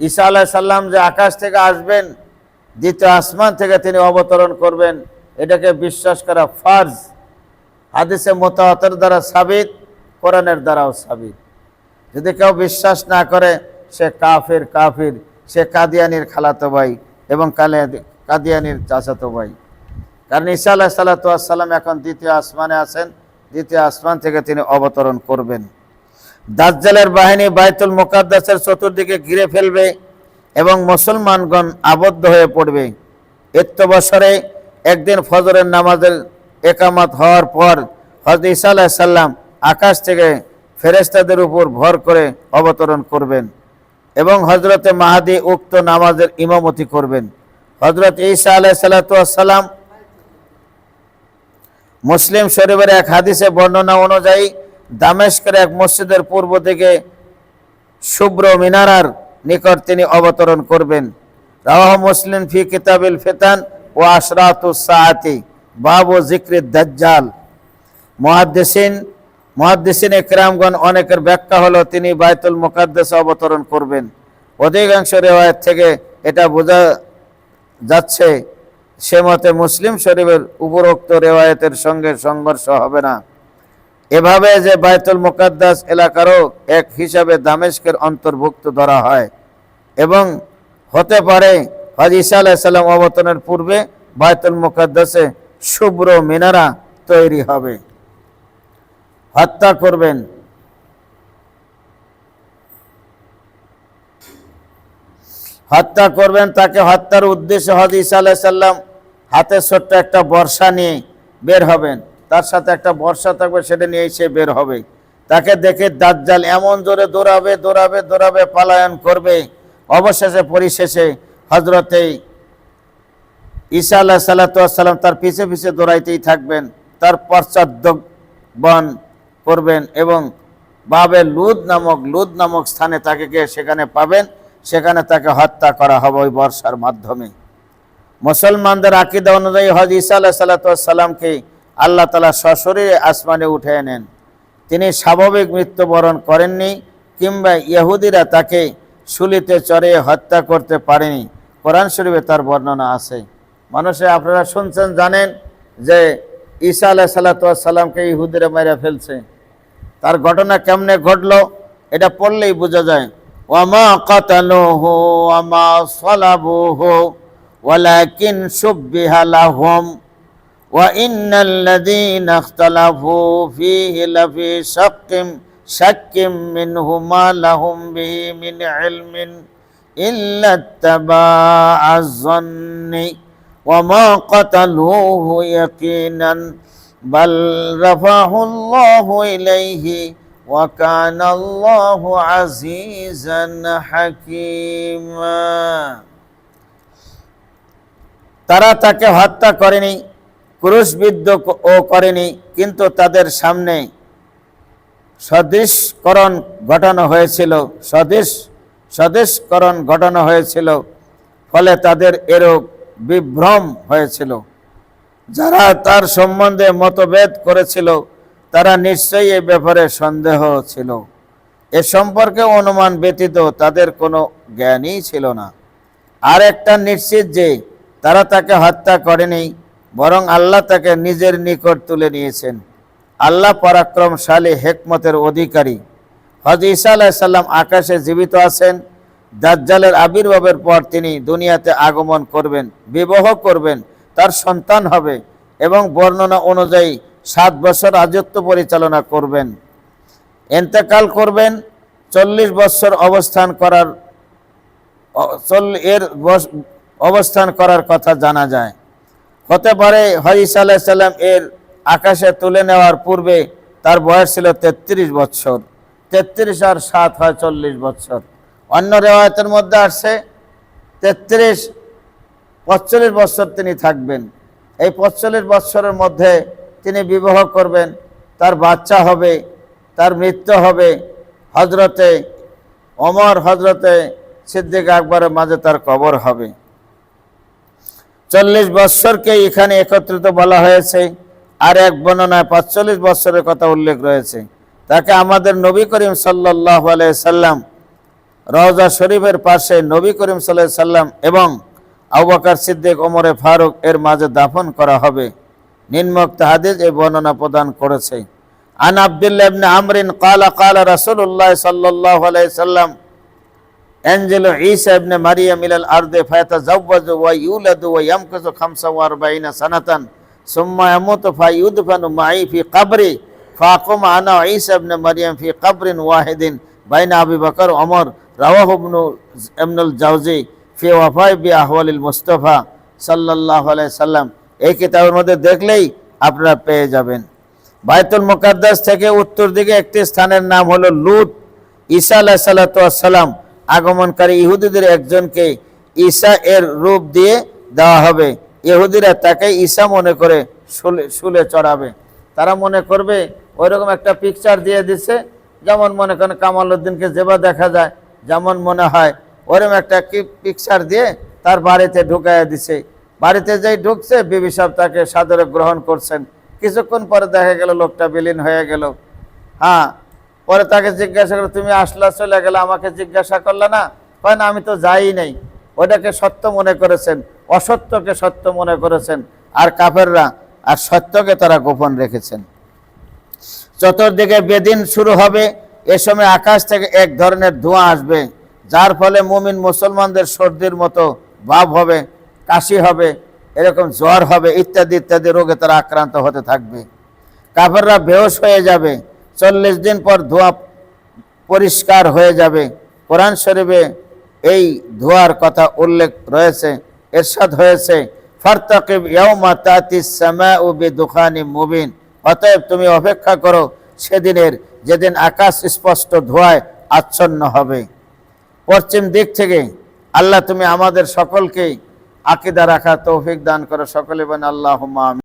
ঈসা আলাহ সাল্লাম যে আকাশ থেকে আসবেন, দ্বিতীয় আসমান থেকে তিনি অবতরণ করবেন, এটাকে বিশ্বাস করা ফার্জ। হাদিসে মোতাহতের দ্বারা সাবিত, কোরআনের দ্বারাও সাবিত। যদি কেউ বিশ্বাস না করে, সে কাফির কাফির, সে কাদিয়ানির খালাতো ভাই এবং কালে কাদিয়ানির চাচাতো ভাই। কারণ ঈসা আলাহ সাল্লাম এখন দ্বিতীয় আসমানে আছেন, দ্বিতীয় আসমান থেকে তিনি অবতরণ করবেন। দাজ্জালের বাহিনী বাইতুল মোকাদ্দাসের চতুর্দিকে ঘিরে ফেলবে এবং মুসলমানগণ আবদ্ধ হয়ে পড়বে। বছরে একদিন ফজরের নামাজের একামত হওয়ার পর হজরত ঈসা আলাহ সাল্লাম আকাশ থেকে ফেরেস্তাদের উপর ভর করে অবতরণ করবেন এবং হজরতে মাহাদি উক্ত নামাজের ইমামতি করবেন। হজরত ঈসা আলাহ সাল্লাম মুসলিম শরীফের এক হাদিসে বর্ণনা অনুযায়ী দামেস্কের এক মসজিদের পূর্ব দিকে শুভ্র মিনারার নিকট তিনি অবতরণ করবেন। রাহ মুসলিম ফি কিতাবিল ফিতান ও আশরাতুস সাআতি, বাবু জিক্রি দাজ্জাল। মুহাদ্দিসিন মুহাদ্দিসিন ইকরামগণ অনেকের ব্যাখ্যা হলো তিনি বায়তুল মুকাদ্দাসে অবতরণ করবেন। অধিকাংশ রেওয়ায়ত থেকে এটা বোঝা যাচ্ছে, সে মতে মুসলিম শরীফের উপরোক্ত রেওয়ায়তের সঙ্গে সংঘর্ষ হবে না। এভাবে যে বাইতুল মুকাদ্দাস এলাকারও এক হিসাবে দামেস্কের অন্তর্ভুক্ত ধরা হয় এবং হতে পারে হজ ইসা আলাহিসাল্লাম অবতনের পূর্বে বাইতুল মুকাদ্দাসে শুভ্র মিনারা তৈরি হবে। হত্যা করবেন। হত্যা করবেন তাকে হত্যার উদ্দেশ্যে হজ ইসা আলাহিসাল্লাম হাতে ছোট্ট একটা বর্ষা নিয়ে বের হবেন। তার সাথে একটা বর্ষা থাকবে, সেটা নিয়ে সে বের হবে। তাকে দেখে দাজ্জাল এমন জোরে দৌড়াবে দৌড়াবে দৌড়াবে, পালায়ন করবে। অবশেষে, পরিশেষে হজরতে ঈসা আল্লাহ সাল্লাতাম তার পিছে পিছে দৌড়াইতেই থাকবেন। তার পশ্চাদ্বন করবেন এবং বাবে লুদ নামক লুদ নামক স্থানে তাকে গিয়ে সেখানে পাবেন। সেখানে তাকে হত্যা করা হবে ওই বর্ষার মাধ্যমে। মুসলমানদের আকিদা অনুযায়ী হজ ঈসা আল্লাহ সাল্লাতামকে আল্লাহ তালা সশরীরে আসমানে উঠে নেন। তিনি স্বাভাবিক মৃত্যুবরণ করেননি কিংবা ইহুদিরা তাকে শুলিতে চড়ে হত্যা করতে পারেনি। কোরআন শরীফে তার বর্ণনা আছে। মানুষে, আপনারা শুনছেন, জানেন যে ঈসা আলাহ সাল্লাতামকে ইহুদিরা মেরে ফেলছে। তার ঘটনা কেমনে ঘটলো, এটা পড়লেই বোঝা যায়। ওয়ামা কাতালুহু ওয়ামা সালাবুহু, ওয়ালাকিন সুব্বিহা লাহুম। وإن الذين اختلفوا فيه لفي شق شك منه ما لهم به من علم إلا اتباع الظن وما قتلوه يقينا بل رفعه الله إليه وكان الله عزيزا حكيما তারা তাকে হত্যা করেনি ক্রুশবিদ্ধ ও করেনি, কিন্তু তাদের সামনে স্বদেশকরণ ঘটানো হয়েছিল, স্বদেশ, স্বদেশকরণ ঘটানো হয়েছিল, ফলে তাদের এরূপ বিভ্রম হয়েছিল। যারা তার সম্বন্ধে মতভেদ করেছিল, তারা নিশ্চয়ই এ ব্যাপারে সন্দেহ ছিল। এ সম্পর্কে অনুমান ব্যতীত তাদের কোনো জ্ঞানই ছিল না। আর একটা নিশ্চিত যে, তারা তাকে হত্যা করেনি বরং আল্লাহ তাকে নিজের নিকট তুলে নিয়েছেন। আল্লাহ পরাক্রমশালী, হেকমতের অধিকারী। হজ ঈসা আলাহিসাল্লাম আকাশে জীবিত আছেন। দাজ্জালের আবির্ভাবের পর তিনি দুনিয়াতে আগমন করবেন, বিবাহ করবেন, তার সন্তান হবে এবং বর্ণনা অনুযায়ী সাত বছর রাজত্ব পরিচালনা করবেন। এন্তেকাল করবেন, চল্লিশ বছর অবস্থান করার এর অবস্থান করার কথা জানা যায়। হতে পারে হরিস আলাহিসাল্লাম এর আকাশে তুলে নেওয়ার পূর্বে তার বয়স ছিল তেত্রিশ বছর। তেত্রিশ আর সাত হয় চল্লিশ বছর। অন্য রেওয়ায়তের মধ্যে আসছে, তেত্রিশ পঁচল্লিশ বছর তিনি থাকবেন। এই পঁচল্লিশ বছরের মধ্যে তিনি বিবাহ করবেন, তার বাচ্চা হবে, তার মৃত্যু হবে। হজরতে অমর হজরতে সিদ্দিক আকবরের মাঝে তার কবর হবে। চল্লিশ বৎসরকে এখানে একত্রিত বলা হয়েছে। আর এক বর্ণনায় পাঁচচল্লিশ বৎসরের কথা উল্লেখ রয়েছে। তাকে আমাদের নবী করিম সাল্লাহ সাল্লাম রওজা শরীফের পাশে নবী করিম সাল্লা সাল্লাম এবং আবাকার সিদ্দিক, ওমরে ফারুক এর মাঝে দাফন করা হবে। নিম্মক্ত হাদিস এই বর্ণনা প্রদান করেছে। আন আবদুল্লাহ আমরিন কালা কালা রাসূলুল্লাহ সাল্লাহ আলাইহি সাল্লাম অ্যাঞ্জেলো ইসা ইবনে মারিয়াম ইলাল আরদে ফায়াতা জাওয়াজু ওয়া ইউলাদু ওয়া ইয়ামকুজু খামসা ওয়া আরবাইনা সানাতান। সুম্মা ফি কবরি। ফাকুম বাইনা আবি বকর ওমর। ফি ওয়াফাই বি আলাইহি সাল্লাম। এই কিতাবের মধ্যে দেখলেই আপনারা পেয়ে যাবেন। বাইতুল মুকাদ্দাস থেকে উত্তর দিকে একটি স্থানের নাম হলো লুট ঈসা আলাইহিস সালাতু ওয়াস সালাম আগমনকারী ইহুদিদের একজনকে ঈসা এর রূপ দিয়ে দেওয়া হবে। ইহুদিরা তাকে ঈসা মনে করে শুলে শুলে চড়াবে। তারা মনে করবে, ওইরকম একটা পিকচার দিয়ে দিছে। যেমন মনে করেন কামাল উদ্দিনকে যেবা দেখা যায়, যেমন মনে হয়, ওরকম একটা কি পিকচার দিয়ে তার বাড়িতে ঢুকাইয়া দিছে। বাড়িতে যেই ঢুকছে, বিবি সাহেব তাকে সাদরে গ্রহণ করছেন। কিছুক্ষণ পরে দেখা গেল লোকটা বিলীন হয়ে গেল। হ্যাঁ পরে তাকে জিজ্ঞাসা করে, তুমি আসলা, চলে গেলে আমাকে জিজ্ঞাসা করলে না? কয়, না, আমি তো যাই নাই। ওটাকে সত্য মনে করেছেন, অসত্যকে সত্য মনে করেছেন, আর কাফেররা আর সত্যকে তারা গোপন রেখেছেন। চতুর্দিকে বেদিন শুরু হবে, এ সময় আকাশ থেকে এক ধরনের ধোঁয়া আসবে, যার ফলে মুমিন মুসলমানদের সর্দির মতো ভাব হবে, কাশি হবে, এরকম জ্বর হবে, ইত্যাদি ইত্যাদি রোগে তারা আক্রান্ত হতে থাকবে। কাফেররা বেহোশ হয়ে যাবে। চল্লিশ দিন পর ধোঁয়া পরিষ্কার হয়ে যাবে। কোরআন শরীফে এই ধোঁয়ার কথা উল্লেখ রয়েছে, এরশাদ হয়েছে মুবিন, অতএব তুমি অপেক্ষা করো সেদিনের, যেদিন আকাশ স্পষ্ট ধোঁয়ায় আচ্ছন্ন হবে। পশ্চিম দিক থেকে আল্লাহ তুমি আমাদের সকলকে আকিদা রাখা তৌফিক দান করো, সকলে বলেন আল্লাহ